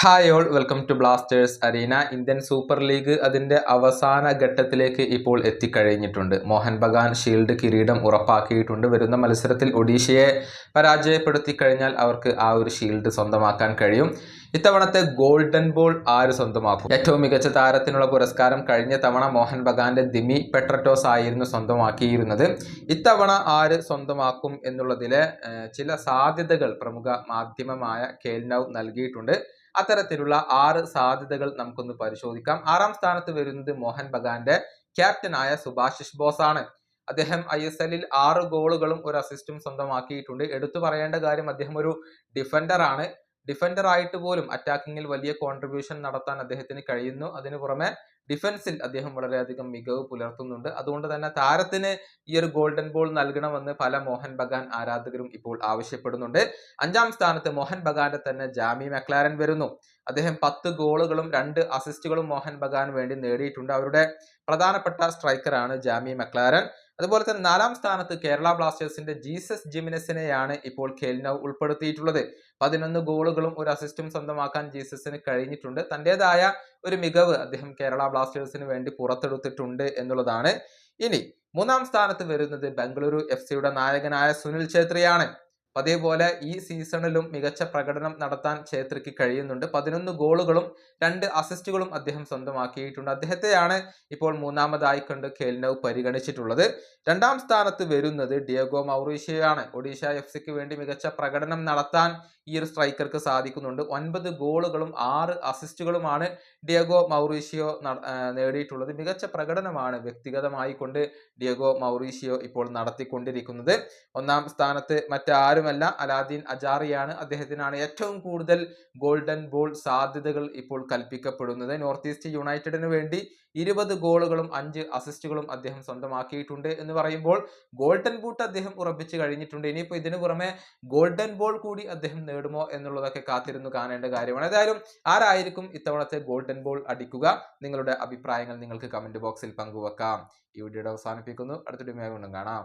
Hi all welcome to blasters arena Indian super league അതിന്റെ അവസാന ഘട്ടത്തിലേക്ക് ഇപ്പോൾ എത്തിക്കഴിഞ്ഞിട്ടുണ്ട്. മോഹൻ ബഗാൻ ഷീൽഡ് കിരീടം ഉറപ്പാക്കിയിട്ടുണ്ട്. വരുന്ന മത്സരത്തിൽ ഒഡീഷയെ പരാജയപ്പെടുത്തി കഴിഞ്ഞാൽ അവർക്ക് ആ ഒരു ഷീൽഡ് സ്വന്തമാക്കാൻ കഴിയും. ഇത്തവണത്തെ ഗോൾഡൻ ബോൾ ആര് സ്വന്തമാക്കും? ഏറ്റവും മികച്ച താരത്തിനുള്ള പുരസ്കാരം കഴിഞ്ഞ തവണ മോഹൻ ബഗാന്റെ ദിമി പെട്രറ്റോസ് ആയിരുന്നു സ്വന്തമാക്കിയിരുന്നത്. ഇത്തവണ ആര് സ്വന്തമാക്കും എന്നുള്ളതിലെ ചില സാധ്യതകൾ പ്രമുഖ മാധ്യമമായ കേൽനൌ നൽകിയിട്ടുണ്ട്. അത്തരത്തിലുള്ള ആറ് സാധ്യതകൾ നമുക്കൊന്ന് പരിശോധിക്കാം. ആറാം സ്ഥാനത്ത് വരുന്നത് മോഹൻ ബഗാന്റെ ക്യാപ്റ്റനായ സുഭാഷിഷ് ബോസ് ആണ് അദ്ദേഹം ഐ എസ് എല്ലിൽ ആറ് ഗോളുകളും ഒരു അസിസ്റ്റും സ്വന്തമാക്കിയിട്ടുണ്ട്. എടുത്തു പറയേണ്ട കാര്യം അദ്ദേഹം ഒരു ഡിഫൻഡർ ആണ്. ഡിഫൻഡർ ആയിട്ട് പോലും അറ്റാക്കിങ്ങിൽ വലിയ കോൺട്രിബ്യൂഷൻ നടത്താൻ അദ്ദേഹത്തിന് കഴിയുന്നു. അതിനു പുറമെ ഡിഫൻസിൽ അദ്ദേഹം വളരെയധികം മികവ് പുലർത്തുന്നുണ്ട്. അതുകൊണ്ട് തന്നെ താരത്തിന് ഈ ഒരു ഗോൾഡൻ ബോൾ നൽകണമെന്ന് പല മോഹൻ ബഗാൻ ആരാധകരും ഇപ്പോൾ ആവശ്യപ്പെടുന്നുണ്ട്. അഞ്ചാം സ്ഥാനത്ത് മോഹൻ ബഗാന്റെ തന്നെ ജാമി മെക്ലാരൻ വരുന്നു. അദ്ദേഹം പത്ത് ഗോളുകളും രണ്ട് അസിസ്റ്റുകളും മോഹൻ ബഗാൻ വേണ്ടി നേടിയിട്ടുണ്ട്. അവരുടെ പ്രധാനപ്പെട്ട സ്ട്രൈക്കറാണ് ജാമി മെക്ലാരൻ അതുപോലെ തന്നെ നാലാം സ്ഥാനത്ത് കേരള ബ്ലാസ്റ്റേഴ്സിന്റെ ജീസസ് ജിമിനസിനെയാണ് ഇപ്പോൾ ഖേലിനവ് ഉൾപ്പെടുത്തിയിട്ടുള്ളത്. പതിനൊന്ന് ഗോളുകളും ഒരു അസിസ്റ്റും സ്വന്തമാക്കാൻ ജീസസിന് കഴിഞ്ഞിട്ടുണ്ട്. തന്റേതായ ഒരു മികവ് അദ്ദേഹം കേരള ബ്ലാസ്റ്റേഴ്സിന് വേണ്ടി പുറത്തെടുത്തിട്ടുണ്ട് എന്നുള്ളതാണ്. ഇനി മൂന്നാം സ്ഥാനത്ത് വരുന്നത് ബംഗളൂരു എഫ് സിയുടെ നായകനായ സുനിൽ ഛേത്രിയാണ്. അതേപോലെ ഈ സീസണിലും മികച്ച പ്രകടനം നടത്താൻ ഛേത്രിക്ക് കഴിയുന്നുണ്ട്. പതിനൊന്ന് ഗോളുകളും രണ്ട് അസിസ്റ്റുകളും അദ്ദേഹം സ്വന്തമാക്കിയിട്ടുണ്ട്. അദ്ദേഹത്തെയാണ് ഇപ്പോൾ മൂന്നാമതായി കണ്ട് ഖേൽനവ് പരിഗണിച്ചിട്ടുള്ളത്. രണ്ടാം സ്ഥാനത്ത് വരുന്നത് ഡിയോഗോ മൗറീഷ്യയാണ്. ഒഡീഷ എഫ് സിക്ക് വേണ്ടി മികച്ച പ്രകടനം നടത്താൻ ഈ ഒരു സ്ട്രൈക്കർക്ക് സാധിക്കുന്നുണ്ട്. ഒൻപത് ഗോളുകളും ആറ് അസിസ്റ്റുകളുമാണ് ഡിയഗോ മൗറീഷ്യോ നേടിയിട്ടുള്ളത്. മികച്ച പ്രകടനമാണ് വ്യക്തിഗതമായി കൊണ്ട് ഡിയഗോ മൗറീഷ്യോ ഇപ്പോൾ നടത്തിക്കൊണ്ടിരിക്കുന്നത്. ഒന്നാം സ്ഥാനത്ത് മറ്റാരുമല്ല അലാദീൻ അജാറിയാണ് അദ്ദേഹത്തിനാണ് ഏറ്റവും കൂടുതൽ ഗോൾഡൻ ബോൾ സാധ്യതകൾ ഇപ്പോൾ കൽപ്പിക്കപ്പെടുന്നത്. നോർത്ത് ഈസ്റ്റ് യുണൈറ്റഡിന് വേണ്ടി ഇരുപത് ഗോളുകളും അഞ്ച് അസിസ്റ്റുകളും അദ്ദേഹം സ്വന്തമാക്കിയിട്ടുണ്ട് എന്ന് പറയുമ്പോൾ ഗോൾഡൻ ബൂട്ട് അദ്ദേഹം ഉറപ്പിച്ചു കഴിഞ്ഞിട്ടുണ്ട്. ഇനിയിപ്പോൾ ഇതിനു പുറമെ ഗോൾഡൻ ബോൾ കൂടി അദ്ദേഹം നേടുമോ എന്നുള്ളതൊക്കെ കാത്തിരുന്നു കാണേണ്ട കാര്യമാണ്. ഏതായാലും ആരായിരിക്കും ഇത്തവണത്തെ ഗോൾഡൻ ബോൾ അടിക്കുക? നിങ്ങളുടെ അഭിപ്രായങ്ങൾ നിങ്ങൾക്ക് കമന്റ് ബോക്സിൽ പങ്കുവെക്കാം. ഈ വീഡിയോ അവസാനിപ്പിക്കുന്നു. അടുത്തൊരു വീണ്ടും കാണാം.